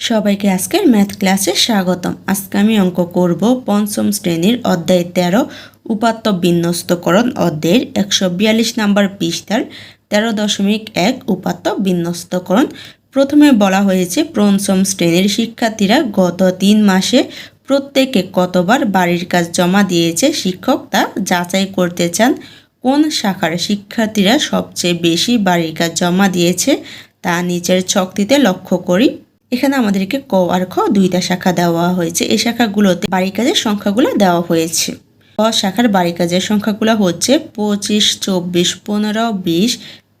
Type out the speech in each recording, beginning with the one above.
সবাইকে আজকের ম্যাথ ক্লাসে স্বাগতম। আজকে আমি অঙ্ক করব পঞ্চম শ্রেণির অধ্যায় তেরো, উপাত্ত বিন্যস্তকরণ অধ্যায়ের একশো বিয়াল্লিশ নাম্বার পৃষ্ঠার তেরো দশমিক এক, উপাত্ত বিন্যস্তকরণ। প্রথমে বলা হয়েছে পঞ্চম শ্রেণির শিক্ষার্থীরা গত তিন মাসে প্রত্যেকে কতবার বাড়ির কাজ জমা দিয়েছে শিক্ষক তা যাচাই করতে চান? কোন শাখার শিক্ষার্থীরা সবচেয়ে বেশি বাড়ির কাজ জমা দিয়েছে? তা নিচের ছকটিতে লক্ষ্য করি। এখানে আমাদেরকে ক আর খ দুইটা শাখা দেওয়া হয়েছে। এই শাখাগুলোতে বাড়ি কাজের সংখ্যাগুলো দেওয়া হয়েছে। ক শাখার বাড়ি কাজের সংখ্যাগুলো হচ্ছে পঁচিশ, চব্বিশ, পনেরো, বিশ,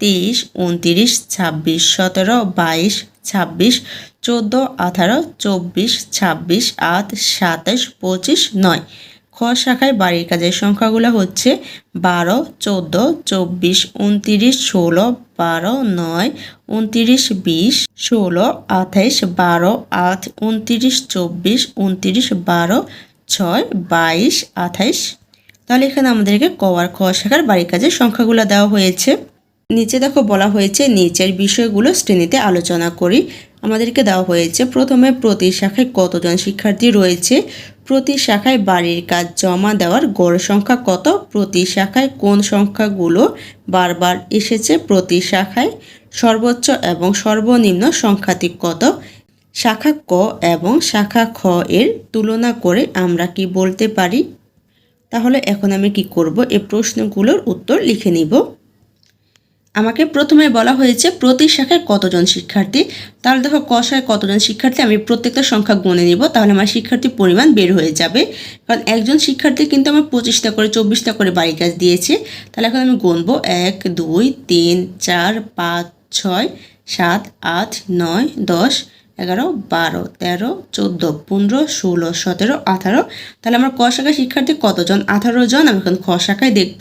তেইশ, উনত্রিশ, ছাব্বিশ, সতেরো, বাইশ, ছাব্বিশ, চোদ্দ, আঠারো, চব্বিশ, ছাব্বিশ, আট, সাতাশ, পঁচিশ, নয়। খ শাখায় বাড়ির কাজের সংখ্যাগুলো হচ্ছে বারো, চোদ্দ, চব্বিশ, উনতিরিশ, ষোলো, বারো, নয়, উনতিরিশ, বিশ, ষোলো, আঠাইশ, বারো, আট, উনতিরিশ, চব্বিশ, উনতিরিশ, বারো, ছয়, বাইশ, আঠাইশ। তাহলে এখানে আমাদেরকে ক আর খ শাখার বাড়ির কাজের সংখ্যাগুলো দেওয়া হয়েছে। নিচে দেখো বলা হয়েছে, নিচের বিষয়গুলো শ্রেণীতে আলোচনা করি। আমাদেরকে দেওয়া হয়েছে, প্রথমে প্রতি শাখায় কতজন শিক্ষার্থী রয়েছে? প্রতি শাখায় বাড়ির কাজ জমা দেওয়ার গড় সংখ্যা কত? প্রতি শাখায় কোন সংখ্যাগুলো বারবার এসেছে? প্রতি শাখায় সর্বোচ্চ এবং সর্বনিম্ন সংখ্যাটি কত? শাখা ক এবং শাখা খ এর তুলনা করে আমরা কি বলতে পারি? তাহলে এখন আমি কি করব? এই প্রশ্নগুলোর উত্তর লিখে নিব। আমাকে প্রথমে বলা হয়েছে, প্রতি শাখায় কতজন শিক্ষার্থী? তাহলে দেখো, ক শাখায় কতজন শিক্ষার্থী? আমি প্রত্যেকটা সংখ্যা গুনে নিব, তাহলে আমার শিক্ষার্থীর পরিমাণ বের হয়ে যাবে। কারণ একজন শিক্ষার্থী কিন্তু আমার পঁচিশটা করে, চব্বিশটা করে বাড়ি কাজ দিয়েছে। তাহলে এখন আমি গুনবো, এক, দুই, তিন, চার, পাঁচ, ছয়, সাত, আট, নয়, দশ, এগারো, বারো, তেরো, চোদ্দ, পনেরো, ষোলো, সতেরো, আঠারো। তাহলে আমার ক শাখায় শিক্ষার্থী কতজন? আঠারো জন, আমি এখন খ শাখায় দেখব।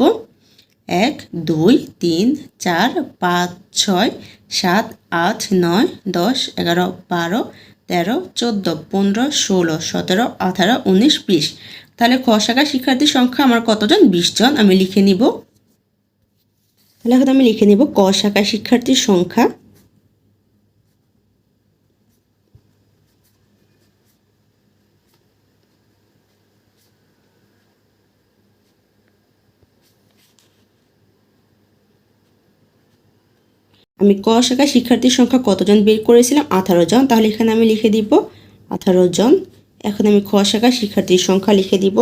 এক, দুই, তিন, চার, পাঁচ, ছয়, সাত, আট, নয়, দশ, এগারো, বারো, তেরো, চোদ্দ, পনেরো, ষোলো, সতেরো, আঠারো, উনিশ, বিশ। তাহলে খ শাখার শিক্ষার্থীর সংখ্যা আমার কতজন? বিশ জন। আমি লিখে নিব। তাহলে এখন আমি লিখে নিব ক শাখার শিক্ষার্থীর সংখ্যা। আমি ক শাখায় শিক্ষার্থীর সংখ্যা কতজন বের করেছিলাম? আঠারো জন। তাহলে এখানে আমি লিখে দিব আঠারো জন। এখন আমি খ শাখায় শিক্ষার্থীর সংখ্যা লিখে দিব।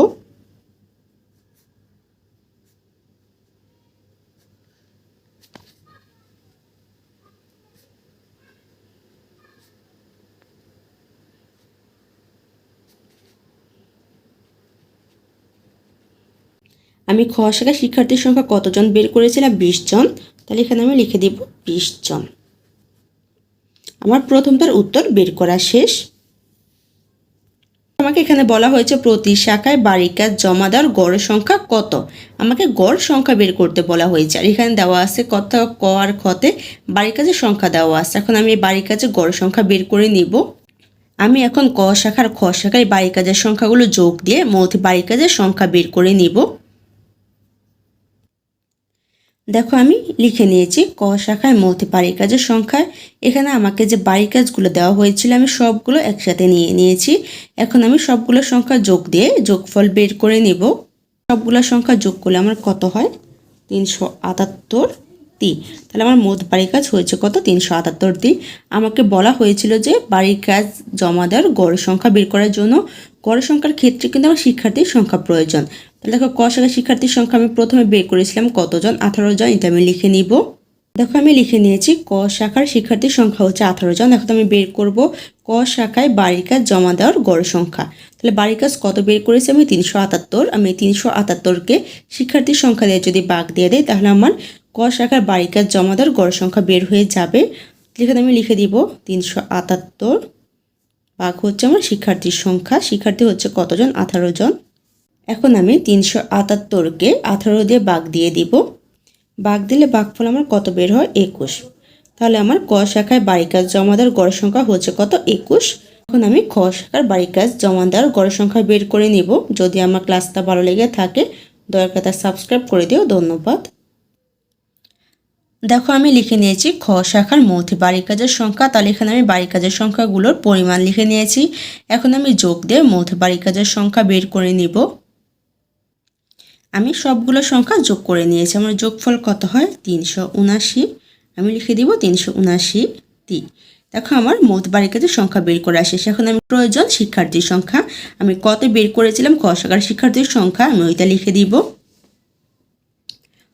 আমি খ শাখায় শিক্ষার্থীর সংখ্যা কতজন বের করেছিলাম? বিশ জন। তাহলে এখানে আমি লিখে দিব বিশ জন। আমার প্রথমটার উত্তর বের করা শেষ। আমাকে এখানে বলা হয়েছে প্রতি শাখায় বাড়ির কাজ জমা দেওয়ার গড় সংখ্যা কত? আমাকে গড় সংখ্যা বের করতে বলা হয়েছে। আর এখানে দেওয়া আছে কত, ক আর খতে বাড়ির কাজের সংখ্যা দেওয়া আছে। এখন আমি এই বাড়ির কাজের গড় সংখ্যা বের করে নিব। আমি এখন ক শাখার খ শাখায় বাড়ির কাজের সংখ্যাগুলো যোগ দিয়ে মধ্যে বাড়ির কাজের সংখ্যা বের করে নিব। দেখো, আমি লিখে নিয়েছি, ক শাখায় মধ্যে বাড়ির কাজের সংখ্যা। এখানে আমাকে যে বাড়ির কাজগুলো দেওয়া হয়েছিল, আমি সবগুলো একসাথে নিয়ে নিয়েছি। এখন আমি সবগুলো সংখ্যা যোগ দিয়ে যোগফল বের করে নিব। সবগুলো সংখ্যা যোগ করলে আমার কত হয়? তিনশো আটাত্তর তি তাহলে আমার মোট বাড়ির কাজ হয়েছে কত? তিনশো আটাত্তর তি আমাকে বলা হয়েছিল যে বাড়ির কাজ জমা দেওয়ার গড় সংখ্যা বের করার জন্য। গড় সংখ্যার ক্ষেত্রে কিন্তু আমার শিক্ষার্থীর সংখ্যা প্রয়োজন। তাহলে দেখো, ক শাখার শিক্ষার্থীর সংখ্যা আমি প্রথমে বের করেছিলাম কতজন? আঠারো জন। এটা আমি লিখে নিব। দেখো, আমি লিখে নিয়েছি ক শাখার শিক্ষার্থীর সংখ্যা হচ্ছে আঠারো জন। এখন আমি বের করব ক শাখায় বাড়ির কাজ জমা দেওয়ার গড় সংখ্যা। তাহলে বাড়ির কাজ কত বের করেছি আমি? তিনশো আটাত্তর। আমি তিনশো আটাত্তরকে শিক্ষার্থীর সংখ্যা দিয়ে যদি বাঘ দিয়ে দেয় তাহলে আমার ক শাখার বাড়ির কাজ জমা দেওয়ার গড় সংখ্যা বের হয়ে যাবে। যেখানে আমি লিখে দিব তিনশো আটাত্তর। বাঘ হচ্ছে আমার শিক্ষার্থীর সংখ্যা। শিক্ষার্থী হচ্ছে কতজন? আঠারো জন। এখন আমি তিনশো আটাত্তরকে আঠারো দিয়ে বাঘ দিয়ে দিব। বাঘ দিলে বাঘফল আমার কত বের হয়? একুশ। তাহলে আমার ক শাখায় বাড়ি কাজ জমা দেওয়ার গড় সংখ্যা হচ্ছে কত? একুশ। এখন আমি খ শাখার বাড়ি কাজ জমা দেওয়ার গড় সংখ্যা বের করে নিব। যদি আমার ক্লাসটা ভালো লেগে থাকে, দয়া করে সাবস্ক্রাইব করে দিও। ধন্যবাদ। দেখো, আমি লিখে নিয়েছি খ শাখার মধ্যে বাড়ি কাজের সংখ্যা। তাহলে এখানে আমি বাড়ি কাজের সংখ্যাগুলোর পরিমাণ লিখে নিয়েছি। এখন আমি যোগ দিয়ে মধ্যে বাড়ি কাজের সংখ্যা বের করে নিব। আমি সবগুলো সংখ্যা যোগ করে নিয়েছি। আমার যোগফল কত হয়? তিনশো উনাশি। আমি লিখে দিব তিনশো উনাশি তি দেখো, আমার মোট বাড়ি কাজের সংখ্যা বের করে আসে। এখন আমি প্রয়োজন শিক্ষার্থীর সংখ্যা। আমি কত বের করেছিলাম? ক শাখার শিক্ষার্থীর সংখ্যা। আমি ওইটা লিখে দিব।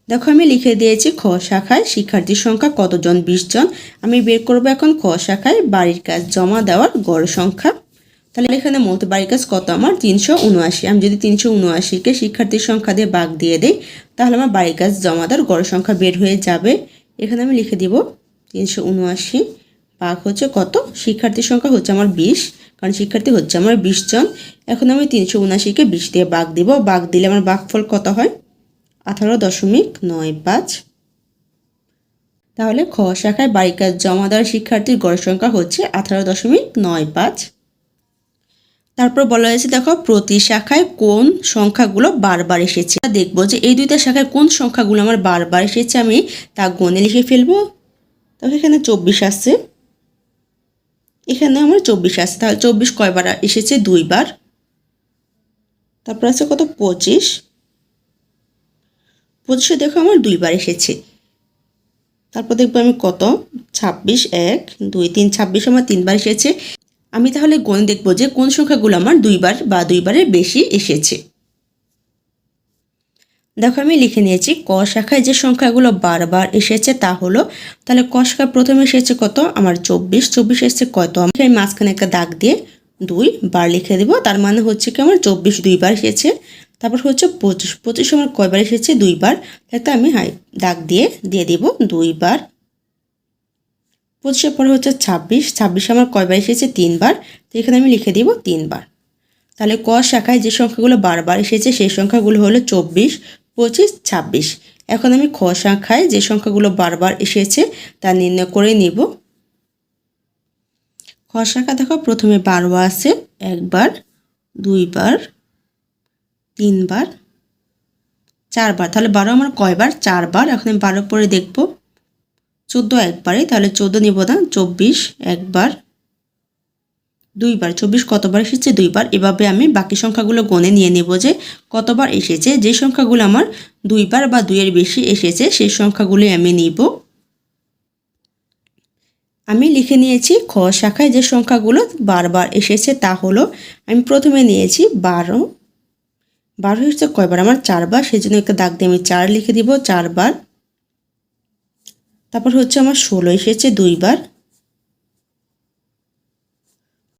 দেখো, আমি লিখে দিয়েছি খ শাখায় শিক্ষার্থীর সংখ্যা কতজন? বিশ জন আমি বের করব এখন খ শাখায় বাড়ির কাজ জমা দেওয়ার গড় সংখ্যা। তাহলে এখানে মোট কাজ কত আমার? তিনশো উনআশি। আমি যদি তিনশো উনআশিকে শিক্ষার্থীর সংখ্যা দিয়ে বাঘ দিয়ে দিই, তাহলে আমার বাড়ির কাজ জমা দেওয়ার গড় সংখ্যা বের হয়ে যাবে। এখানে আমি লিখে দিব তিনশো উনআশি বাঘ হচ্ছে কত? শিক্ষার্থীর সংখ্যা হচ্ছে আমার বিশ, কারণ শিক্ষার্থী হচ্ছে আমার বিশ জন। এখন আমি তিনশো উনআশিকে বিশ দিয়ে বাঘ দিব। বাঘ দিলে আমার বাঘফল কত হয়? আঠারো দশমিক নয় পাঁচ। তাহলে খ শাখায় বাড়ির কাজ জমা দেওয়ার শিক্ষার্থীর গড় সংখ্যা হচ্ছে আঠারো দশমিক নয় পাঁচ। তারপর বলা হয়েছে, দেখো, প্রতি শাখায় কোন সংখ্যাগুলো বারবার এসেছে। দেখব যে এই দুইটা শাখায় কোন সংখ্যাগুলো আমার বারবার এসেছে, আমি তা গণে লিখে ফেলব। তবে এখানে চব্বিশ আসছে। এখানে আমার চব্বিশ আসছে। তাহলে চব্বিশ কয়বার এসেছে? দুইবার। তারপর আছে কত? পঁচিশ। পঁচিশে দেখো আমার দুইবার এসেছে। তারপর দেখব আমি কত? ছাব্বিশ, এক, দুই, তিন, ছাব্বিশ, আমার তিনবার এসেছে। আমি তাহলে গণ দেখব যে কোন সংখ্যাগুলো আমার দুইবার বা দুইবারের বেশি এসেছে? দেখো, আমি লিখে নিয়েছি, ক শাখায় যে সংখ্যাগুলো বারবার এসেছে তা হলো, তাহলে ক শাখা প্রথমে এসেছে কত? আমার চব্বিশ চব্বিশ এসেছে কত? আমি মাঝখানে একটা দাগ দিয়ে দুই বার লিখে দেবো, তার মানে হচ্ছে কি আমার চব্বিশ দুইবার এসেছে, তারপর হচ্ছে পঁচিশ পঁচিশ আমার কয়বার এসেছে? দুইবার তাই আমি হাই, দাগ দিয়ে দিয়ে দিব, দুইবার পঁচিশের পরে হচ্ছে ছাব্বিশ, ছাব্বিশে আমার কয়বার এসেছে? তিনবার। তো এখানে আমি লিখে দিব তিনবার। তাহলে ক শাখায় যে সংখ্যাগুলো বারবার এসেছে, সেই সংখ্যাগুলো হলো চব্বিশ, পঁচিশ, ছাব্বিশ। এখন আমি খ শাখায় যে সংখ্যাগুলো বারবার এসেছে, তা নির্ণয় করে নিব। খ শাখা দেখো, প্রথমে বারো আছে, একবার, দুইবার, তিনবার, চারবার। তাহলে বারো আমার কয়বার? চারবার। এখন আমি বারো পরে দেখব। চোদ্দ একবারে, তাহলে চোদ্দ নিব না, চব্বিশ একবার, দুইবার, চব্বিশ কতবার এসেছে? দুইবার। এভাবে আমি বাকি সংখ্যাগুলো গণে নিয়ে নেব যে কতবার এসেছে। যে সংখ্যাগুলো আমার দুইবার বা দুইয়ের বেশি এসেছে, সেই সংখ্যাগুলি আমি নিব। আমি লিখে নিয়েছি খ শাখায় যে সংখ্যাগুলো বারবার এসেছে তা হলো, আমি প্রথমে নিয়েছি বারো বারো হচ্ছে কয়বার? আমার চারবার সেই জন্য একটা দাগ দিয়ে আমি চার লিখে দিব, চারবার। তারপর হচ্ছে আমার ষোলো এসেছে দুইবার।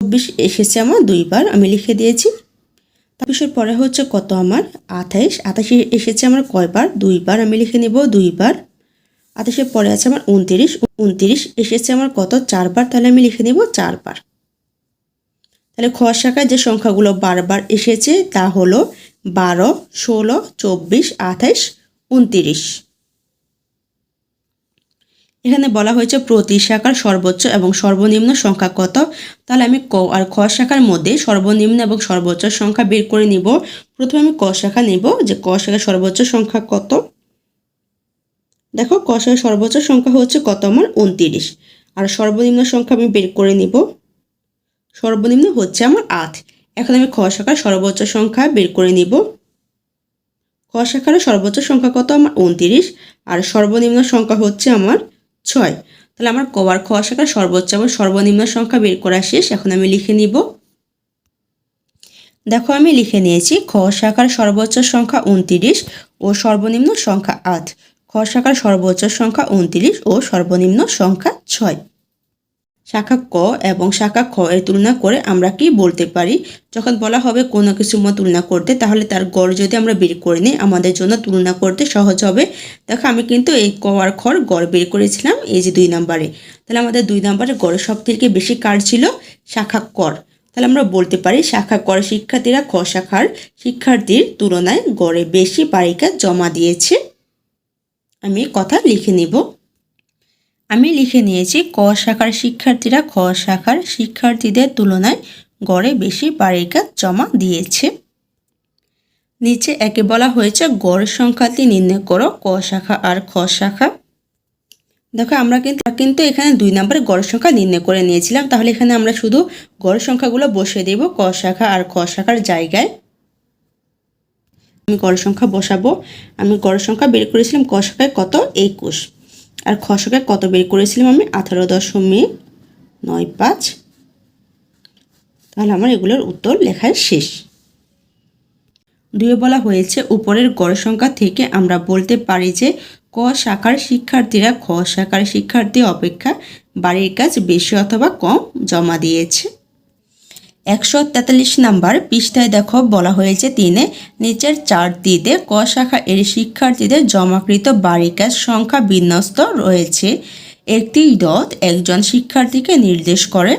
চব্বিশ এসেছে আমার দুইবার, আমি লিখে দিয়েছি। চব্বিশের পরে হচ্ছে কত আমার? আঠাইশ। আঠাশে এসেছে আমার কয়বার? দুইবার, আমি লিখে নেব দুইবার। আঠাশের পরে আছে আমার উনতিরিশ। উনতিরিশ এসেছে আমার কত? চারবার, তাহলে আমি লিখে নেব চারবার। তাহলে খ শাখায় যে সংখ্যাগুলো বারবার এসেছে তা হলো বারো, ষোলো, চব্বিশ, আঠাইশ, উনতিরিশ। এখানে বলা হয়েছে প্রতি শাখার সর্বোচ্চ এবং সর্বনিম্ন সংখ্যা কত? তাহলে আমি ক আর খ শাখার মধ্যে সর্বনিম্ন এবং সর্বোচ্চ সংখ্যা বের করে নিব। প্রথমে আমি ক শাখা নিব যে ক শাখার সর্বোচ্চ সংখ্যা কত? দেখো, ক শাখার সর্বোচ্চ সংখ্যা হচ্ছে কত আমার? উনতিরিশ। আর সর্বনিম্ন সংখ্যা আমি বের করে নিব। সর্বনিম্ন হচ্ছে আমার আট। এখন আমি খ শাখার সর্বোচ্চ সংখ্যা বের করে নিব। খ শাখার সর্বোচ্চ সংখ্যা কত? আমার উনতিরিশ। আর সর্বনিম্ন সংখ্যা হচ্ছে আমার ছয়। তাহলে আমার কবার খ শাখার সর্বোচ্চ এবং সর্বনিম্ন সংখ্যা বের করা শেষ। এখন আমি লিখে নিব। দেখো, আমি লিখে নিয়েছি খ শাখার সর্বোচ্চ সংখ্যা উনতিরিশ ও সর্বনিম্ন সংখ্যা আট। খ শাখার সর্বোচ্চ সংখ্যা উনতিরিশ ও সর্বনিম্ন সংখ্যা ছয়। শাখা ক এবং শাখা খ এর তুলনা করে আমরা কি বলতে পারি? যখন বলা হবে কোনো কিছু তুলনা করতে, তাহলে তার গড় যদি আমরা বের করে নিই, আমাদের জন্য তুলনা করতে সহজ হবে। দেখো, আমি কিন্তু এই ক আর খর গড় বের করেছিলাম এই যে দুই নাম্বারে। তাহলে আমাদের দুই নাম্বারে গড়ের সব থেকে বেশি কার ছিল? শাখা কর তাহলে আমরা বলতে পারি শাখা কর শিক্ষার্থীরা খ শাখার শিক্ষার্থীর তুলনায় গড়ে বেশি বারিকা জমা দিয়েছে। আমি কথা লিখে নিব। আমি লিখে নিয়েছি, ক শাখার শিক্ষার্থীরা খ শাখার শিক্ষার্থীদের তুলনায় গড়ে বেশি বাড়ির কাজ জমা দিয়েছে। নিচে একে বলা হয়েছে, গড় সংখ্যাটি নির্ণয় করো, ক শাখা আর খ শাখা। দেখো, আমরা কিন্তু কিন্তু এখানে দুই নম্বরে গড় সংখ্যা নির্ণয় করে নিয়েছিলাম, তাহলে এখানে আমরা শুধু গড় সংখ্যাগুলো বসিয়ে দেব, ক শাখা আর খ শাখার জায়গায়। আমি গড় সংখ্যা বসাবো, আমি গড় সংখ্যা বের করেছিলাম ক শাখায় কত? একুশ। আর খ শাখায় কত বের করেছিলাম আমি? আঠারো দশমিক নয় পাঁচ। তাহলে আমার এগুলোর উত্তর লেখায় শেষ। দুয়ে বলা হয়েছে, উপরের গড় সংখ্যা থেকে আমরা বলতে পারি যে, ক শাখার শিক্ষার্থীরা খ শাখার শিক্ষার্থী অপেক্ষা বাড়ির কাজ বেশি অথবা কম জমা দিয়েছে। একশো তেতাল্লিশ নাম্বার পৃষ্ঠায় দেখো বলা হয়েছে তিনে নিচের চারটিতে ক শাখা এর শিক্ষার্থীদের জমাকৃত কাজ সংখ্যা বিন্যস্ত রয়েছে। একটি দত একজন শিক্ষার্থীকে নির্দেশ করে।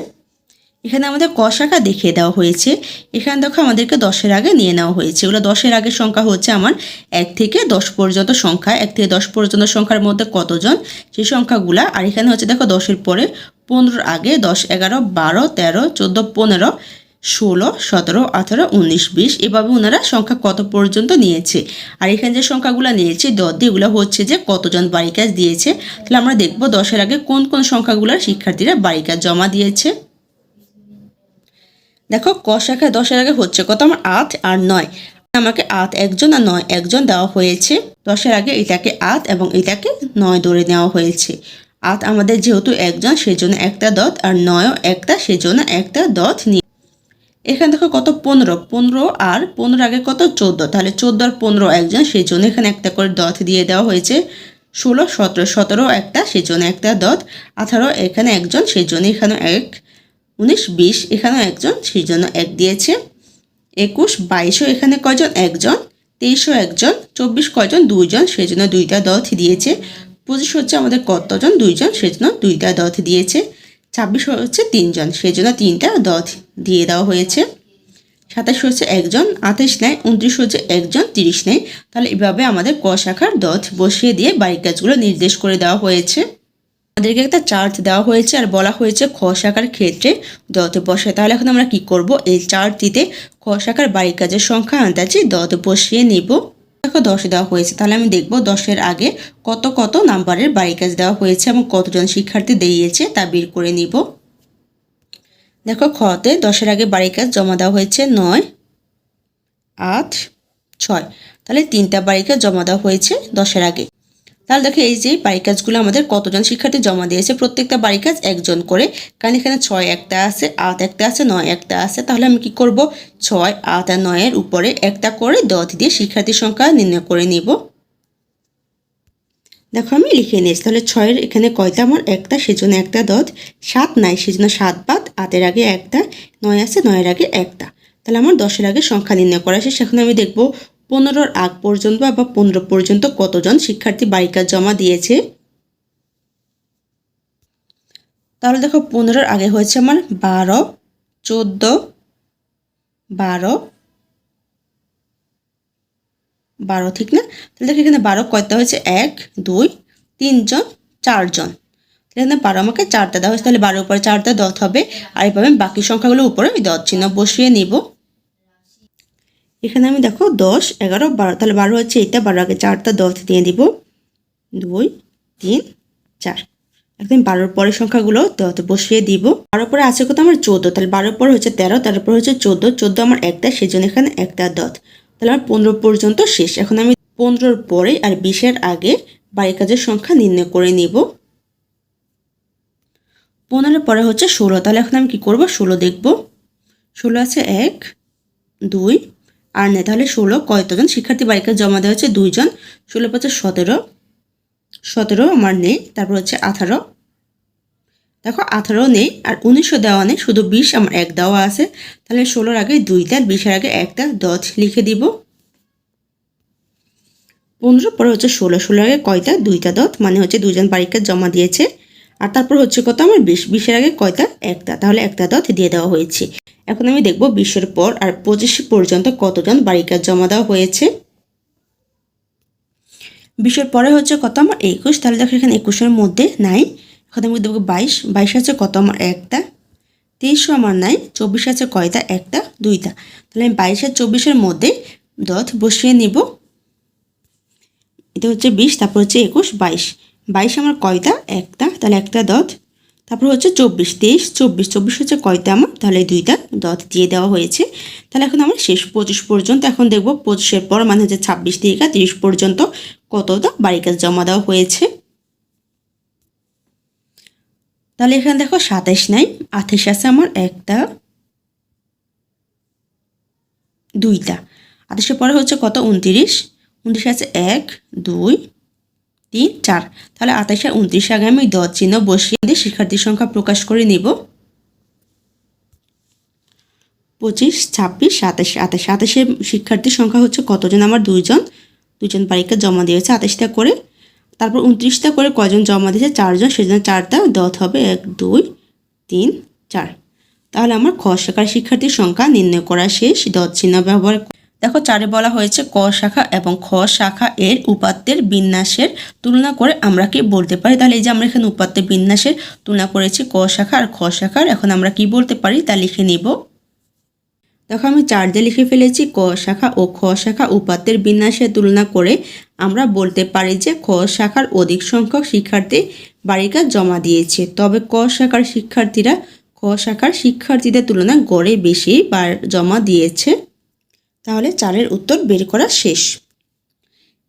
এখানে আমাদের ক শাখা দেখিয়ে দেওয়া হয়েছে। এখানে দেখো আমাদেরকে দশের আগে নিয়ে নেওয়া হয়েছে। এগুলো দশের আগের সংখ্যা হচ্ছে আমার এক থেকে দশ পর্যন্ত সংখ্যা। এক থেকে দশ পর্যন্ত সংখ্যার মধ্যে কতজন? সেই সংখ্যাগুলা। আর এখানে হচ্ছে দেখো দশের পরে পনেরোর আগে দশ, এগারো, বারো, তেরো, চোদ্দ, পনেরো, ষোলো, সতেরো, আঠারো, উনিশ, বিশ, এভাবে ওনারা সংখ্যা কত পর্যন্ত নিয়েছে? আর এখানে যে সংখ্যাগুলো নিয়েছে দশ এগুলো হচ্ছে যে কতজন বাড়ি কাজ দিয়েছে? তাহলে আমরা দেখব দশের আগে কোন কোন সংখ্যাগুলোর শিক্ষার্থীরা বাড়ি কাজ জমা দিয়েছে? দেখো, ক শাখায় দশের আগে হচ্ছে কত? আমার আট আর নয়। আমাকে আট একজন আর নয় একজন দেওয়া হয়েছে। দশের আগে এটাকে আট এবং এটাকে নয় ধরে নেওয়া হয়েছে। আট আমাদের যেহেতু একজন, সেজন্য একটা দত, আর নয়ও একটা, সেজন্য একটা দত নিয়ে। এখানে দেখো কত পনেরো পনেরো আর পনেরো আগে কত? চোদ্দ। তাহলে চোদ্দ আর পনেরো একজন সেই জন্য এখানে একটা করে দত দিয়ে দেওয়া হয়েছে। ষোলো, সতেরো সতেরো একটা সেই জন্য একটা দত। আঠারো এখানে একজন সেই জন্য এখানে এক। উনিশ, বিশ এখানেও একজন সেই জন্য এক দিয়েছে। একুশ, বাইশও এখানে কয়জন? একজন। তেইশও একজন। চব্বিশ কয়জন? দুইজন সেই জন্য দুইটা দথ দিয়েছে। পঁচিশ হচ্ছে আমাদের কতজন দুইজন সেই জন্য দুইটা দথ দিয়েছে। ছাব্বিশ হচ্ছে তিনজন সেই জন্য তিনটা দথ দিয়ে দেওয়া হয়েছে। সাতাশ হচ্ছে একজন, আঠাশ নেয়, উনত্রিশ হচ্ছে একজন, তিরিশ নেয়। তাহলে এভাবে আমাদের ক শাখার দথ বসিয়ে দিয়ে বাড়ির কাজগুলো নির্দেশ করে দেওয়া হয়েছে। আমাদেরকে একটা চার্ট দেওয়া হয়েছে আর বলা হয়েছে খ শাখার ক্ষেত্রে দতে বসে। তাহলে এখন আমরা কি করব? এই চার্টটিতে খ শাখার বাড়ির কাজের সংখ্যা, আন্দাজে দতে বসিয়ে নিব। দেখো দশ দেওয়া হয়েছে? তাহলে আমি দেখব দশের আগে কত কত নাম্বারের বাড়ি কাজ দেওয়া হয়েছে এবং কতজন শিক্ষার্থী দিয়েছে তা বের করে নিব। দেখো খতে দশের আগে বাড়ি কাজ জমা দেওয়া হয়েছে নয়, আট, ছয়। তাহলে তিনটা বাড়ি কাজ জমা দেওয়া হয়েছে দশের আগে। তাহলে দেখো এই যে বাড়ি কাজগুলো আমাদের কতজন শিক্ষার্থী জমা দিয়েছে, প্রত্যেকটা বাড়ি কাজ একজন করে। কারণ এখানে ছয় একটা আছে, আট একটা আছে, নয় একটা আছে। তাহলে আমি কি করব? ছয়, আট আর নয়ের উপরে একটা করে দশ দিয়ে শিক্ষার্থীর সংখ্যা নির্ণয় করে নিব। দেখো আমি লিখে নিয়েছি, তাহলে ছয়ের এখানে কয়টা? আমার একটা, সেজন্য একটা দশ। সাত নাই, সেজন্য সাত বাদ। আটের আগে একটা, নয় আছে, নয়ের আগে একটা। তাহলে আমার দশের আগে সংখ্যা নির্ণয় করা শেষ। এখন আমি দেখব পনেরোর আগ পর্যন্ত বা পনেরো পর্যন্ত কতজন শিক্ষার্থী বাড়িকাজ জমা দিয়েছে? তাহলে দেখো পনেরোর আগে হয়েছে আমার বারো, চোদ্দ, বারো বারো ঠিক না? তাহলে দেখো এখানে বারো কয়টা হয়েছে? এক, দুই, তিনজন, চারজন। এখানে বারো আমাকে চারটা দেওয়া হয়েছে, তাহলে বারোর উপরে চারটা দত হবে। আর এভাবে বাকি সংখ্যাগুলো উপরে ওই দত চিহ্ন বসিয়ে নিব। এখানে আমি দেখো দশ, এগারো, বারো, তাহলে বারো হচ্ছে এটা, বারো আগে চারটা দশ দিয়ে দিব। দুই, তিন, চার। একদম বারোর পরের সংখ্যাগুলো দতে বসিয়ে দিব। বারোর পরে আছে কত আমার চোদ্দ, তাহলে বারোর পরে হচ্ছে তেরো, তেরোর পরে হচ্ছে চোদ্দ চোদ্দ আমার একটা সেই জন্য এখানে একটা দত তাহলে আমার পনেরো পর্যন্ত শেষ। এখন আমি পনেরোর পরে আর বিশের আগে বাড়ি কাজের সংখ্যা নির্ণয় করে নিব। পনেরোর পরে হচ্ছে ষোলো, তাহলে এখন আমি কি করব? ষোলো দেখব। ষোলো আছে এক, দুই আর নেই তাহলে ষোলো, কয়তজন? শিক্ষার্থী বাড়িকে জমা দেওয়া হচ্ছে দুইজন। ষোলো পাঁচে সতেরো। সতেরো আমার নেই, তারপর হচ্ছে আঠারো। দেখো, আঠারো নেই আর উনিশশো দেওয়া নেই, শুধু বিশ আমার এক দেওয়া আছে। তাহলে ষোলোর আগে দুইটা বিশের আগে একটা দশ লিখে দিব। পনেরো, পরে হচ্ছে ষোলো, ষোলোর আগে কয়টা? দুইটা দত মানে হচ্ছে দুজন বাড়িকে জমা দিয়েছে। আর তারপর হচ্ছে কত? আমার বিশ, বিশের আগে কয়টা? একটা। তাহলে একটা দত দিয়ে দেওয়া হয়েছে। এখন আমি দেখব বিশের পর আর পঁচিশ পর্যন্ত কতজন বাড়িকাজ জমা দেওয়া হয়েছে। বিশের পরে হচ্ছে কত? আমার একুশ। তাহলে দেখো এখানে একুশের মধ্যে নাই। এখন আমি দেখব বাইশ। বাইশ আছে কত? আমার একটা। তেইশও আমার নাই। চব্বিশ আছে কয়টা? একটা, দুইটা। তাহলে আমি বাইশ আর চব্বিশের মধ্যে দথ বসিয়ে নিব। এটা হচ্ছে বিশ, তারপর হচ্ছে একুশ, বাইশ। বাইশ আমার কয়টা? একটা, তাহলে একটা দত তারপর হচ্ছে চব্বিশ, তেইশ, চব্বিশ চব্বিশ হচ্ছে কয়টা আমার? তাহলে দুইটা দত দিয়ে দেওয়া হয়েছে। তাহলে এখন আমার শেষ পঁচিশ পর্যন্ত এখন দেখব পঁচিশের পর মানে হচ্ছে ছাব্বিশ থেকে তিরিশ পর্যন্ত কতটা বাড়ি কাজ জমা দেওয়া হয়েছে। তাহলে এখানে দেখো সাতাইশ নাই, আঠাইশ আছে আমার একটা, দুইটা। আঠাশের পরে হচ্ছে কত? উনতিরিশ। উনত্রিশ আছে এক, দুই তিন চার। তাহলে আঠাশ উনত্রিশ আগে আমি দশ চিহ্ন বসিয়ে দিয়ে শিক্ষার্থীর সংখ্যা প্রকাশ করে নিব। পঁচিশ, ছাব্বিশ, সাতাশ, আঠাশ। আঠাশের শিক্ষার্থীর সংখ্যা হচ্ছে কতজন? আমার দুইজন। দুজন পরীক্ষা জমা দিয়েছে আঠাশটা করে। তারপর উনত্রিশটা করে কজন জমা দিয়েছে? চারজন। সেজন্য চারটা দত হবে এক, দুই, তিন, চার। তাহলে আমার খ শাখার শিক্ষার্থীর সংখ্যা নির্ণয় করা শেষ। দত চিহ্ন ব্যবহার দেখো, চারে বলা হয়েছে ক শাখা এবং খ শাখা এর উপাত্তের বিন্যাসের তুলনা করে আমরা কি বলতে পারি? তাহলে এই যে আমরা এখানে উপাত্তের বিন্যাসের তুলনা করেছি, ক শাখা আর খ শাখার, এখন আমরা কি বলতে পারি? তা লিখে নিব। দেখো, আমি চার দিয়ে লিখে ফেলেছি, ক শাখা ও খ শাখা উপাত্তের বিন্যাসের তুলনা করে আমরা বলতে পারি যে খ শাখার অধিক সংখ্যক শিক্ষার্থী বাড়িকা জমা দিয়েছে। তবে ক শাখার শিক্ষার্থীরা, খ শাখার শিক্ষার্থীদের তুলনায় গড়ে বেশি বার জমা দিয়েছে। তাহলে চারের উত্তর বের করা শেষ।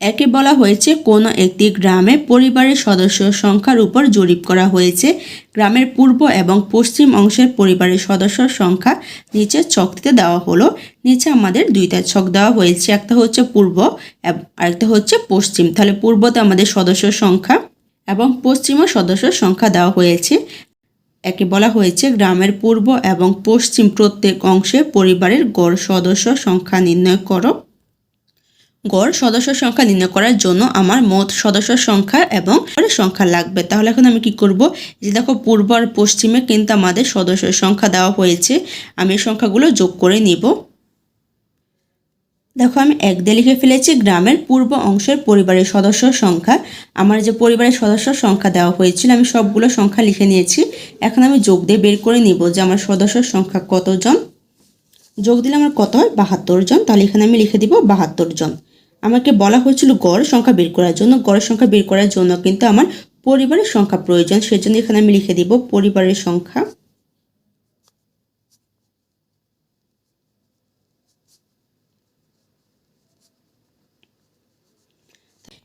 একে বলা হয়েছে, কোনো একটি গ্রামে পরিবারের সদস্য সংখ্যার উপর জরিপ করা হয়েছে। গ্রামের পূর্ব এবং পশ্চিম অংশের পরিবারের সদস্য সংখ্যা নিচে ছকটিতে দেওয়া হলো। নিচে আমাদের দুইটা ছক দেওয়া হয়েছে, একটা হচ্ছে পূর্ব আরেকটা হচ্ছে পশ্চিম। তাহলে পূর্বতে আমাদের সদস্য সংখ্যা এবং পশ্চিমও সদস্য সংখ্যা দেওয়া হয়েছে। একে বলা হয়েছে গ্রামের পূর্ব এবং পশ্চিম প্রত্যেক অংশে পরিবারের গড় সদস্য সংখ্যা নির্ণয় করো। গড় সদস্য সংখ্যা নির্ণয় করার জন্য আমার মোট সদস্য সংখ্যা এবং সংখ্যা লাগবে। তাহলে এখন আমি কি করব? যে দেখো, পূর্ব আর পশ্চিমে কিন্তু আমাদের সদস্য সংখ্যা দেওয়া হয়েছে। আমি সংখ্যাগুলো যোগ করে নিব। দেখো, আমি এক দিয়ে লিখে ফেলেছি, গ্রামের পূর্ব অংশের পরিবারের সদস্য সংখ্যা। আমার যে পরিবারের সদস্য সংখ্যা দেওয়া হয়েছিল, আমি সবগুলো সংখ্যা লিখে নিয়েছি। এখন আমি যোগ দিয়ে বের করে নিব যে আমার সদস্য সংখ্যা কতজন। যোগ দিলে আমার কত হয়? বাহাত্তর জন। তাহলে এখানে আমি লিখে দিব বাহাত্তর জন। আমাকে বলা হয়েছিল গড় সংখ্যা বের করার জন্য। গড় সংখ্যা বের করার জন্য কিন্তু আমার পরিবারের সংখ্যা প্রয়োজন। সেজন্য এখানে আমি লিখে দিব পরিবারের সংখ্যা।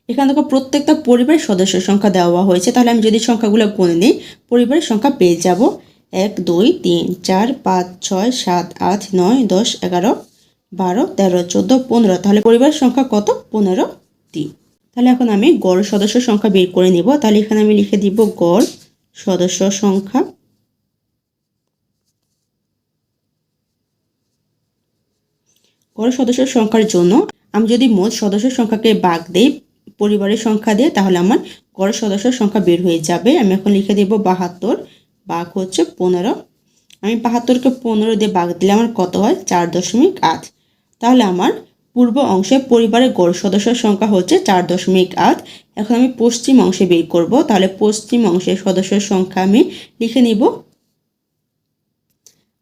এখানে দেখো প্রত্যেকটা পরিবারের সদস্যের সংখ্যা দেওয়া হয়েছে। তাহলে আমি যদি সংখ্যাগুলো গুনে নিই, পরিবারের সংখ্যা পেয়ে যাব। এক, দুই, তিন, চার, পাঁচ, ছয়, সাত, আট, নয়, দশ, এগারো, বারো, তেরো, চোদ্দ, পনেরো। তাহলে পরিবারের সংখ্যা কত? পনেরোটি তাহলে এখন আমি গড় সদস্য সংখ্যা বের করে নিব। তাহলে এখানে আমি লিখে দিব গড় সদস্য সংখ্যা। গড় সদস্য সংখ্যার জন্য আমি যদি মোট সদস্য সংখ্যাকে বাগ দেই পরিবারের সংখ্যা দিয়ে, তাহলে আমার গড় সদস্য সংখ্যা বের হয়ে যাবে। আমি এখন লিখে দেব বাহাত্তর বাঘ হচ্ছে পনেরো। আমি বাহাত্তরকে পনেরো দিয়ে বাঘ দিলে আমার কত হয়? চার দশমিক আট। তাহলে আমার পূর্ব অংশে পরিবারের গড় সদস্যের সংখ্যা হচ্ছে চার দশমিক আট। এখন আমি পশ্চিম অংশে বের করব। তাহলে পশ্চিম অংশের সদস্যের সংখ্যা আমি লিখে নিব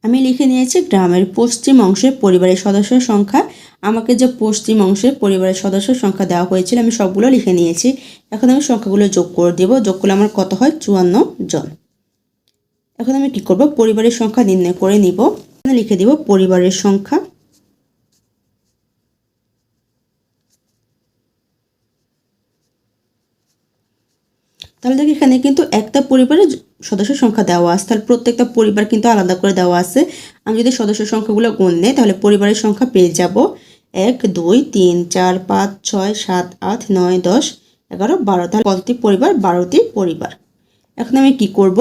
আমি লিখে নিয়েছি গ্রামের পশ্চিম অংশে পরিবারের সদস্যের সংখ্যা। আমাকে যে পশ্চিম অংশে পরিবারের সদস্যের সংখ্যা দেওয়া হয়েছিল, আমি সবগুলো লিখে নিয়েছি। এখন আমি সংখ্যাগুলো যোগ করে দেব। যোগ করলে আমার কত হয়? চুয়ান্ন জন। এখন আমি কি করব? পরিবারের সংখ্যা নির্ণয় করে নিব। লিখে দিব পরিবারের সংখ্যা। তাহলে দেখি, এখানে কিন্তু একটা পরিবারের সদস্য সংখ্যা দেওয়া আছে। তাহলে প্রত্যেকটা পরিবার কিন্তু আলাদা করে দেওয়া আছে। আমি যদি সদস্য সংখ্যাগুলো গুণ নেই, তাহলে পরিবারের সংখ্যা পেয়ে যাব এক, দুই, তিন, চার, পাঁচ, ছয়, সাত, আট, নয়, দশ, এগারো, বারো। তাহলে কতটি পরিবার, বারোটি পরিবার। এখন আমি কি করব?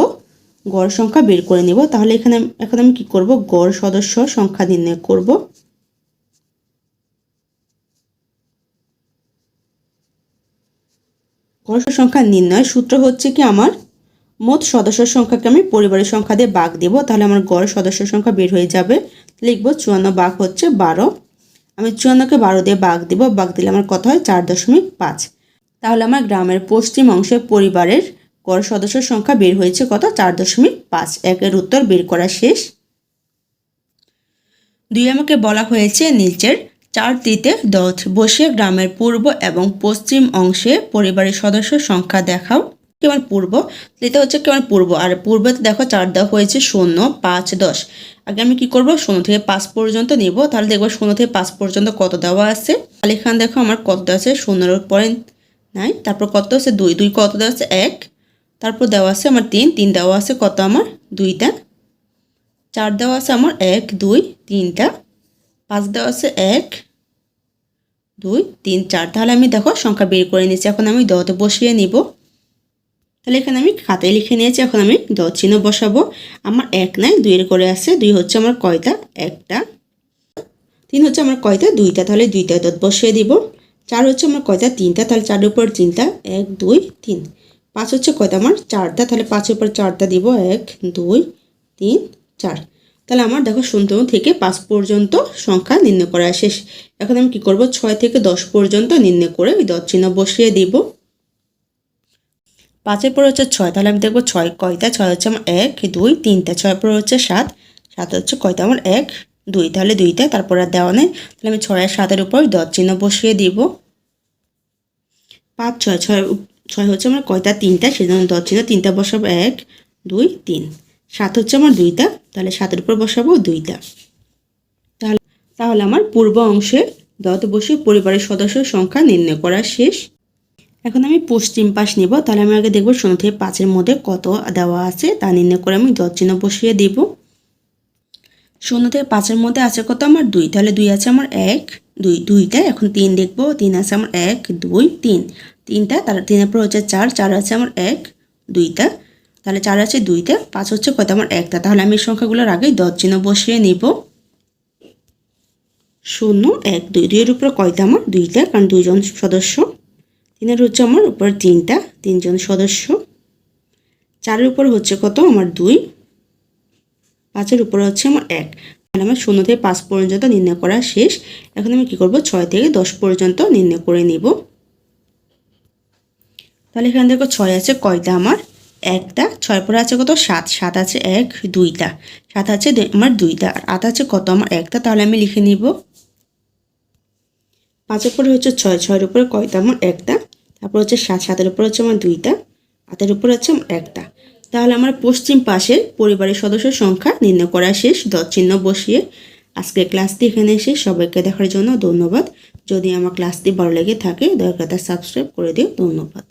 গড় সংখ্যা বের করে নিব। তাহলে এখানে, এখন আমি কি করব? গড় সদস্য সংখ্যা নির্ণয় করব। গড় সংখ্যা নির্ণয় সূত্র হচ্ছে কি আমার? মোট সদস্য সংখ্যাকে আমি পরিবারের সংখ্যা দিয়ে বাঘ দেব, তাহলে আমার গড় সদস্য সংখ্যা বের হয়ে যাবে। লিখব চুয়ান্ন বাঘ হচ্ছে বারো। আমি চুয়ান্নকে বারো দিয়ে বাঘ দেব, বাঘ দিলে আমার কত হয়? চার দশমিক পাঁচ। তাহলে আমার গ্রামের পশ্চিম অংশে পরিবারের গড় সদস্য সংখ্যা বের হয়েছে কত? চার দশমিক পাঁচ। একের উত্তর বের করা শেষ। দুই আমাকে বলা হয়েছে নিচের চারটিতে দশ বসে গ্রামের পূর্ব এবং পশ্চিম অংশে পরিবারের সদস্য সংখ্যা দেখাও। কেমন পূর্ব? এটা হচ্ছে কেমন পূর্ব? আর পূর্বেতে দেখো চার দেওয়া হয়েছে, শূন্য, পাঁচ, দশ। আগে আমি কি করব? শূন্য থেকে পাঁচ পর্যন্ত নিব। তাহলে দেখব শূন্য থেকে পাঁচ পর্যন্ত কত দেওয়া আছে? তাহলে এখানে দেখো আমার কত আছে? শূন্যর পরে নাই। তারপর কত আছে? দুই। দুই কত দেওয়া আছে? এক। তারপর দেওয়া আছে আমার তিন। তিন দেওয়া আছে কত আমার? দুইটা। চার দেওয়া আছে আমার এক, দুই, তিনটা। পাঁচ দেওয়া আছে এক, দুই, তিন, চার। তাহলে আমি দেখো সংখ্যা বের করে নিয়েছি। এখন আমি দতে বসিয়ে নিব। তাহলে এখানে আমি খাতায় লিখে নিয়েছি। এখন আমি দ চিহ্ন বসাবো। আমার এক নাই, দুইয়ের করে আছে। দুই হচ্ছে আমার কয়টা? একটা। তিন হচ্ছে আমার কয়টা? দুইটা। তাহলে দুইটা দত বসিয়ে দিব। চার হচ্ছে আমার কয়টা? তিনটা। তাহলে চারের উপর তিনটা। এক, দুই, তিন। পাঁচ হচ্ছে কয়টা? আমার চারটা। তাহলে পাঁচের উপর চারটা দিব। এক, দুই, তিন, চার। তাহলে আমার দেখো শূন্য থেকে পাঁচ পর্যন্ত সংখ্যা নির্ণয় করা শেষ। এখন আমি কি করব? ছয় থেকে দশ পর্যন্ত নির্ণয় করে ওই দশ চিহ্ন বসিয়ে দিব। পাঁচের পর হচ্ছে ছয়, তাহলে আমি দেখব ছয় কয়টা ছয় হচ্ছে আমার এক, দুই তিনটা ছয় পর হচ্ছে সাত সাত হচ্ছে কয়টা আমার এক, দুই, তাহলে দুইটা তারপর আর দেওয়া নেই। তাহলে আমি ছয় আর সাতের উপর দশ চিহ্ন বসিয়ে দিব। পাঁচ, ছয় ছয় ছয় হচ্ছে আমার কয়টা তিনটা সেজন্য দশ চিহ্ন তিনটা বসাবো এক, দুই, তিন। সাত হচ্ছে আমার দুইটা, তাহলে সাতের উপর বসাবো দুইটা। তাহলে তাহলে আমার পূর্ব অংশে দত বসে পরিবারের সদস্যের সংখ্যা নির্ণয় করা শেষ। এখন আমি পশ্চিম পাশ নিব, তাহলে আমি আগে দেখব শূন্য থেকে পাঁচের মধ্যে কত দেওয়া আছে, তা নির্ণয় করে আমি দশ চিহ্ন বসিয়ে দিব। শূন্য থেকে পাঁচের মধ্যে আছে কত আমার দুই, তাহলে দুই আছে আমার এক, দুই, দুইটা, এখন তিন দেখব, তিন আছে আমার এক, দুই, তিন। তিনটা, তার তিনের পর হচ্ছে চার চার আছে আমার এক, দুইটা। তাহলে চার আছে দুইটা, পাঁচ হচ্ছে কত? আমার একটা। তাহলে আমি সংখ্যাগুলোর আগেই দশ চিহ্ন বসিয়ে নিব। শূন্য, এক, দুই। দুইয়ের উপরে কয়টা আমার? দুইটা, কারণ দুইজন সদস্য। তিনের হচ্ছে আমার উপর তিনটা, তিনজন সদস্য। চারের উপর হচ্ছে কত? আমার দুই। পাঁচের উপরে হচ্ছে আমার এক। তাহলে আমার শূন্য থেকে পাঁচ পর্যন্ত নির্ণয় করা শেষ। এখন আমি কী করব? ছয় থেকে দশ পর্যন্ত নির্ণয় করে নিব। তাহলে এখানে দেখো ছয় আছে, কয়টা আমার? একটা, ছয় পরে আছে কত? সাত। সাত আছে এক, দুইটা। সাত আছে আমার দুইটা। আর আট আছে কত? আমার একটা। তাহলে আমি লিখে নিব। পাঁচের পরে হচ্ছে ছয়। ছয়ের উপরে কয়টা? আমার একটা। তারপর হচ্ছে সাত। সাতের উপরে হচ্ছে আমার দুইটা। আটের উপরে হচ্ছে আমার একটা। তাহলে আমার পশ্চিম পাশের পরিবারের সদস্যের সংখ্যা নির্ণয় করা শেষ। দশ চিহ্ন বসিয়ে আজকের ক্লাসটি এখানে এসে সবাইকে দেখার জন্য ধন্যবাদ। যদি আমার ক্লাসটি ভালো লেগে থাকে, দয়া করে সাবস্ক্রাইব করে দিও। ধন্যবাদ।